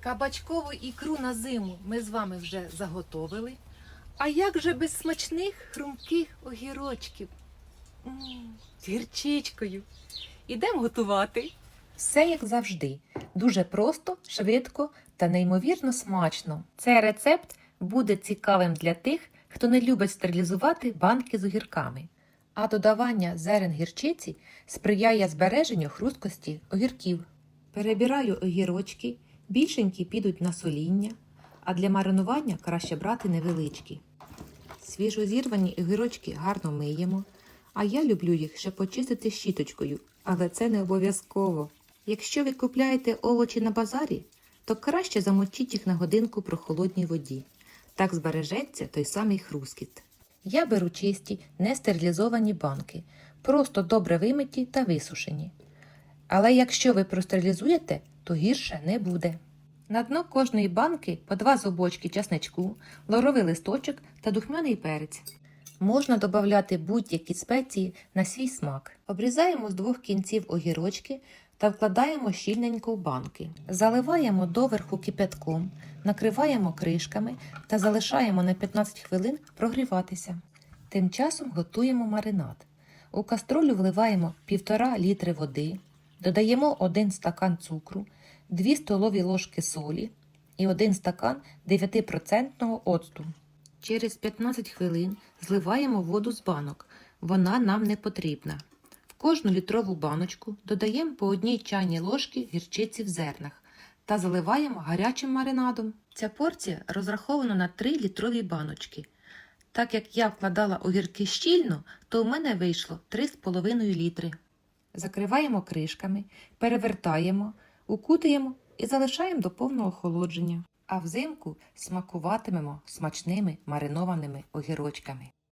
Кабачкову ікру на зиму ми з вами вже заготовили. А як же без смачних хрумких огірочків? З гірчичкою. Ідемо готувати. Все як завжди. Дуже просто, швидко та неймовірно смачно. Цей рецепт буде цікавим для тих, хто не любить стерилізувати банки з огірками. А додавання зерен гірчиці сприяє збереженню хрусткості огірків. Перебираю огірочки, більшенькі підуть на соління, а для маринування краще брати невеличкі. Свіжо зірвані огірочки гарно миємо, а я люблю їх ще почистити щіточкою, але це не обов'язково. Якщо ви купляєте овочі на базарі, то краще замочіть їх на годинку про холодній воді. Так збережеться той самий хрускіт. Я беру чисті, нестерилізовані банки, просто добре вимиті та висушені. Але якщо ви простерилізуєте, то гірше не буде. На дно кожної банки по два зубочки часничку, лоровий листочок та духмяний перець. Можна додати будь-які спеції на свій смак. Обрізаємо з двох кінців огірочки та вкладаємо щільненько в банки. Заливаємо доверху кипятком, накриваємо кришками та залишаємо на 15 хвилин прогріватися. Тим часом готуємо маринад. У каструлю вливаємо 1,5 літри води, додаємо 1 стакан цукру, 2 столові ложки солі і 1 стакан 9% оцту. Через 15 хвилин зливаємо воду з банок. Вона нам не потрібна. В кожну літрову баночку додаємо по одній чайній ложці гірчиці в зернах та заливаємо гарячим маринадом. Ця порція розрахована на 3 літрові баночки. Так як я вкладала огірки щільно, то у мене вийшло 3,5 літри. Закриваємо кришками, перевертаємо, укутуємо і залишаємо до повного охолодження. А взимку смакуватимемо смачними маринованими огірочками.